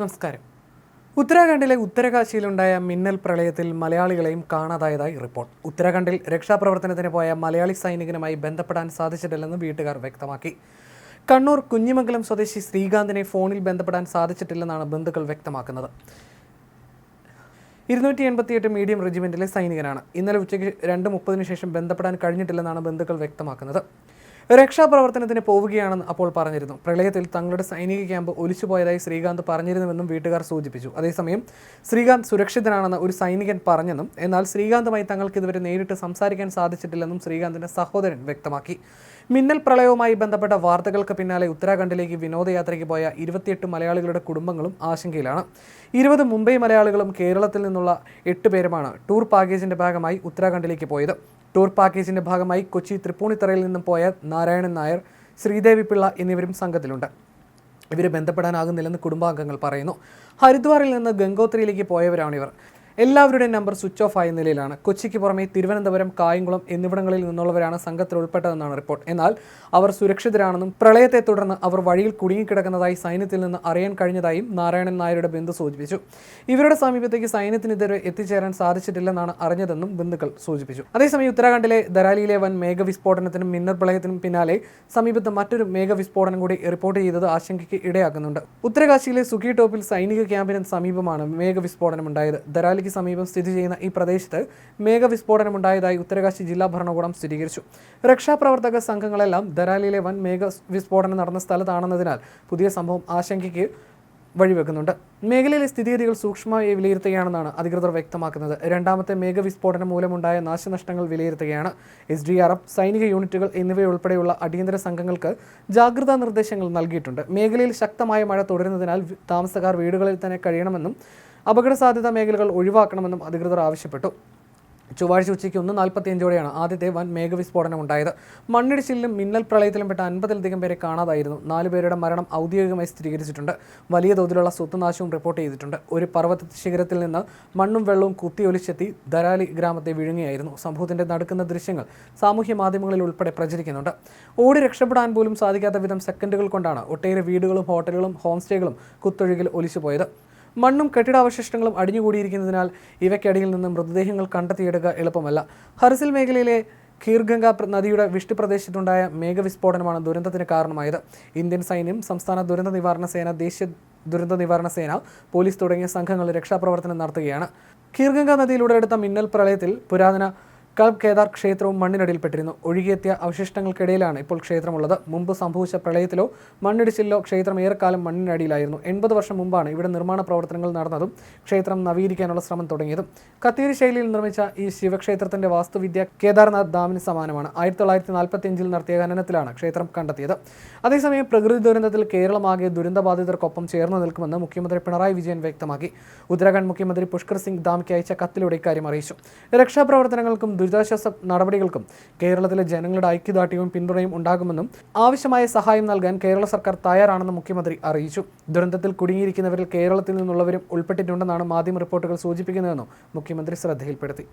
നമസ്കാരം. ഉത്തരാഖണ്ഡിലെ ഉത്തരകാശിയിലുണ്ടായ മിന്നൽ പ്രളയത്തിൽ മലയാളികളെയും കാണാതായതായി റിപ്പോർട്ട്. ഉത്തരാഖണ്ഡിൽ രക്ഷാപ്രവർത്തനത്തിന് പോയ മലയാളി സൈനികനുമായി ബന്ധപ്പെടാൻ സാധിച്ചിട്ടില്ലെന്ന് വീട്ടുകാർ വ്യക്തമാക്കി. കണ്ണൂർ കുഞ്ഞിമംഗലം സ്വദേശി ശ്രീകാന്തിനെ ഫോണിൽ ബന്ധപ്പെടാൻ സാധിച്ചിട്ടില്ലെന്നാണ് ബന്ധുക്കൾ വ്യക്തമാക്കുന്നത്. ഇരുന്നൂറ്റി എൺപത്തിയെട്ട് മീഡിയം റെജിമെന്റിലെ സൈനികനാണ്. ഇന്നലെ ഉച്ചയ്ക്ക് രണ്ട് മുപ്പതിന് ശേഷം ബന്ധപ്പെടാൻ കഴിഞ്ഞിട്ടില്ലെന്നാണ് ബന്ധുക്കൾ വ്യക്തമാക്കുന്നത്. രക്ഷാപ്രവർത്തനത്തിന് പോവുകയാണെന്ന് അപ്പോൾ പറഞ്ഞിരുന്നു. പ്രളയത്തിൽ തങ്ങളുടെ സൈനിക ക്യാമ്പ് ഒലിച്ചുപോയതായി ശ്രീകാന്ത് പറഞ്ഞിരുന്നുവെന്നും വീട്ടുകാർ സൂചിപ്പിച്ചു. അതേസമയം ശ്രീകാന്ത് സുരക്ഷിതനാണെന്ന് ഒരു സൈനികൻ പറഞ്ഞെന്നും എന്നാൽ ശ്രീകാന്തുമായി തങ്ങൾക്ക് ഇതുവരെ നേരിട്ട് സംസാരിക്കാൻ സാധിച്ചിട്ടില്ലെന്നും ശ്രീകാന്തിന്റെ സഹോദരൻ വ്യക്തമാക്കി. മിന്നൽ പ്രളയവുമായി ബന്ധപ്പെട്ട വാർത്തകൾക്ക് പിന്നാലെ ഉത്തരാഖണ്ഡിലേക്ക് വിനോദയാത്രയ്ക്ക് പോയ ഇരുപത്തിയെട്ട് മലയാളികളുടെ കുടുംബങ്ങളും ആശങ്കയിലാണ്. ഇരുപത് മുംബൈ മലയാളികളും കേരളത്തിൽ നിന്നുള്ള എട്ട് പേരുമാണ് ടൂർ പാക്കേജിന്റെ ഭാഗമായി ഉത്തരാഖണ്ഡിലേക്ക് പോയത്. ടൂർ പാക്കേജിന്റെ ഭാഗമായി കൊച്ചി തൃപ്പൂണിത്തറയിൽ നിന്നും പോയ നാരായണൻ നായർ ശ്രീദേവി പിള്ള എന്നിവരും സംഘത്തിലുണ്ട്. ഇവരെ ബന്ധപ്പെടാനാകുന്നില്ലെന്ന് കുടുംബാംഗങ്ങൾ പറയുന്നു. ഹരിദ്വാറിൽ നിന്ന് ഗംഗോത്രിയിലേക്ക് പോയവരാണിവർ. എല്ലാവരുടെയും നമ്പർ സ്വിച്ച് ഓഫ് ആയ നിലയിലാണ്. കൊച്ചിക്ക് പുറമെ തിരുവനന്തപുരം കായംകുളം എന്നിവിടങ്ങളിൽ നിന്നുള്ളവരാണ് സംഘത്തിൽ ഉൾപ്പെട്ടതെന്നാണ് റിപ്പോർട്ട്. എന്നാൽ അവർ സുരക്ഷിതരാണെന്നും പ്രളയത്തെ തുടർന്ന് അവർ വഴിയിൽ കുടുങ്ങിക്കിടക്കുന്നതായി സൈന്യത്തിൽ നിന്ന് അറിയാൻ കഴിഞ്ഞതായും നാരായണൻ നായരുടെ ബന്ധു സൂചിപ്പിച്ചു. ഇവരുടെ സമീപത്തേക്ക് സൈന്യത്തിനെതിരെ എത്തിച്ചേരാൻ സാധിച്ചിട്ടില്ലെന്നാണ് അറിഞ്ഞതെന്നും ബന്ധുക്കൾ സൂചിപ്പിച്ചു. അതേസമയം ഉത്തരാഖണ്ഡിലെ ദരാലിയിലെ വൻ മേഘവിസ്ഫോടനത്തിനും മിന്നൽ പ്രളയത്തിനും പിന്നാലെ സമീപത്ത് മറ്റൊരു മേഘവിസ്ഫോടനം കൂടി റിപ്പോർട്ട് ചെയ്തത് ആശങ്കയ്ക്ക് ഇടയാക്കുന്നുണ്ട്. ഉത്തരകാശിയിലെ സുഖി ടോപ്പിൽ സൈനിക ക്യാമ്പിന് സമീപമാണ് മേഘവിസ്ഫോടനമുണ്ടായത്. ദരാലിക്ക് സമീപം സ്ഥിതി ചെയ്യുന്ന ഈ പ്രദേശത്ത് മേഘവിസ്ഫോടനമുണ്ടായതായി ഉത്തരകാശി ജില്ലാ ഭരണകൂടം സ്ഥിരീകരിച്ചു. രക്ഷാപ്രവർത്തക സംഘങ്ങളെല്ലാം ധരാലിയിലെ വൻ മേഘ വിസ്ഫോടനം നടന്ന സ്ഥലത്താണെന്നതിനാൽ പുതിയ സംഭവം ആശങ്കയ്ക്ക് വഴിവെക്കുന്നുണ്ട്. മേഖലയിലെ സ്ഥിതിഗതികൾ സൂക്ഷ്മമായി വിലയിരുത്തുകയാണെന്നാണ് അധികൃതർ വ്യക്തമാക്കുന്നത്. രണ്ടാമത്തെ മേഘവിസ്ഫോടനം മൂലമുണ്ടായ നാശനഷ്ടങ്ങൾ വിലയിരുത്തുകയാണ്. എസ് ഡി ആർ എഫ് സൈനിക യൂണിറ്റുകൾ എന്നിവയുൾപ്പെടെയുള്ള അടിയന്തര സംഘങ്ങൾക്ക് ജാഗ്രതാ നിർദ്ദേശങ്ങൾ നൽകിയിട്ടുണ്ട്. മേഖലയിൽ ശക്തമായ മഴ തുടരുന്നതിനാൽ താമസക്കാർ വീടുകളിൽ തന്നെ കഴിയണമെന്നും അപകട സാധ്യത മേഖലകൾ ഒഴിവാക്കണമെന്നും അധികൃതർ ആവശ്യപ്പെട്ടു. ചൊവ്വാഴ്ച ഉച്ചയ്ക്ക് ഒന്ന് നാൽപ്പത്തിയഞ്ചോടെയാണ് ആദ്യത്തെ വൻ മേഘവിസ്ഫോടനം ഉണ്ടായത് മണ്ണിടിച്ചിലും മിന്നൽ പ്രളയത്തിലും പെട്ട അൻപതിലധികം പേരെ കാണാതായിരുന്നു. നാല് പേരുടെ മരണം ഔദ്യോഗികമായി സ്ഥിരീകരിച്ചിട്ടുണ്ട്. വലിയ തോതിലുള്ള സ്വത്തുനാശവും റിപ്പോർട്ട് ചെയ്തിട്ടുണ്ട്. ഒരു പർവത ശിഖരത്തിൽ നിന്ന് മണ്ണും വെള്ളവും കുത്തിയൊലിച്ചെത്തി ധരാലി ഗ്രാമത്തെ വിഴുങ്ങിയായിരുന്നു. സംഭവത്തിന്റെ നടക്കുന്ന ദൃശ്യങ്ങൾ സാമൂഹ്യ മാധ്യമങ്ങളിൽ ഉൾപ്പെടെ പ്രചരിക്കുന്നുണ്ട്. ഓടി രക്ഷപ്പെടാൻ പോലും സാധിക്കാത്ത വിധം സെക്കൻഡുകൾ കൊണ്ടാണ് ഒട്ടേറെ വീടുകളും ഹോട്ടലുകളും ഹോം സ്റ്റേകളും കുത്തൊഴുകിൽ ഒലിച്ചുപോയത്. മണ്ണും കെട്ടിടാവശിഷ്ടങ്ങളും അടിഞ്ഞുകൂടിയിരിക്കുന്നതിനാൽ ഇവയ്ക്കടിയിൽ നിന്ന് മൃതദേഹങ്ങൾ കണ്ടെത്തിയെടുക്കുക എളുപ്പമല്ല. ഹർസിൽ മേഖലയിലെ ഖീർഗംഗ നദിയുടെ വിഷ്ണുപ്രദേശത്തുണ്ടായ മേഘവിസ്ഫോടനമാണ് ദുരന്തത്തിന് കാരണമായത്. ഇന്ത്യൻ സൈന്യം സംസ്ഥാന ദുരന്ത നിവാരണ സേന ദേശീയ ദുരന്ത നിവാരണ സേന പോലീസ് തുടങ്ങിയ സംഘങ്ങൾ രക്ഷാപ്രവർത്തനം നടത്തുകയാണ്. ഖീർഗംഗ നദിയിലൂടെ എടുത്ത മിന്നൽ പ്രളയത്തിൽ പുരാതന കൽബ് കേദാർ ക്ഷേത്രവും മണ്ണിനടിയിൽപ്പെട്ടിരുന്നു ഒഴുകിയെത്തിയ അവശിഷ്ടങ്ങൾക്കിടയിലാണ് ഇപ്പോൾ ക്ഷേത്രമുള്ളത്. മുമ്പ് സംഭവിച്ച പ്രളയത്തിലോ മണ്ണിടിച്ചിലോ ക്ഷേത്രം ഏറെക്കാലം മണ്ണിനടിയിലായിരുന്നു. എൺപത് വർഷം മുമ്പാണ് ഇവിടെ നിർമ്മാണ പ്രവർത്തനങ്ങൾ നടന്നതും ക്ഷേത്രം നവീകരിക്കാനുള്ള ശ്രമം തുടങ്ങിയതും. കത്തീരി ശൈലിയിൽ നിർമ്മിച്ച ഈ ശിവക്ഷേത്രത്തിന്റെ വാസ്തുവിദ്യ കേദാർനാഥ് ധാമിന് സമാനമാണ്. ആയിരത്തി തൊള്ളായിരത്തി നാൽപ്പത്തി അഞ്ചിൽ നടത്തിയ ഖനനത്തിലാണ് ക്ഷേത്രം കണ്ടെത്തിയത്. അതേസമയം പ്രകൃതി ദുരന്തത്തിൽ കേരളമാകെ ദുരന്തബാധിതർക്കൊപ്പം ചേർന്ന് നിൽക്കുമെന്ന് മുഖ്യമന്ത്രി പിണറായി വിജയൻ വ്യക്തമാക്കി. ഉത്തരാഖണ്ഡ് മുഖ്യമന്ത്രി പുഷ്കർ സിംഗ് ധാമിക്ക് അയച്ച കത്തിലൂടെ ഇക്കാര്യം അറിയിച്ചു. രക്ഷാപ്രവർത്തനങ്ങൾക്കും ദുരിതാശ്വാസ നടപടികൾക്കും കേരളത്തിലെ ജനങ്ങളുടെ ഐക്യദാർഢ്യവും പിന്തുണയും ഉണ്ടാകുമെന്നും ആവശ്യമായ സഹായം നൽകാൻ കേരള സർക്കാർ തയ്യാറാണെന്ന് മുഖ്യമന്ത്രി അറിയിച്ചു. ദുരന്തത്തിൽ കുടുങ്ങിയിരിക്കുന്നവരിൽ കേരളത്തിൽ നിന്നുള്ളവരും ഉൾപ്പെട്ടിട്ടുണ്ടെന്നാണ് മാധ്യമ റിപ്പോർട്ടുകൾ സൂചിപ്പിക്കുന്നതെന്നും മുഖ്യമന്ത്രി ശ്രദ്ധയിൽപ്പെടുത്തി.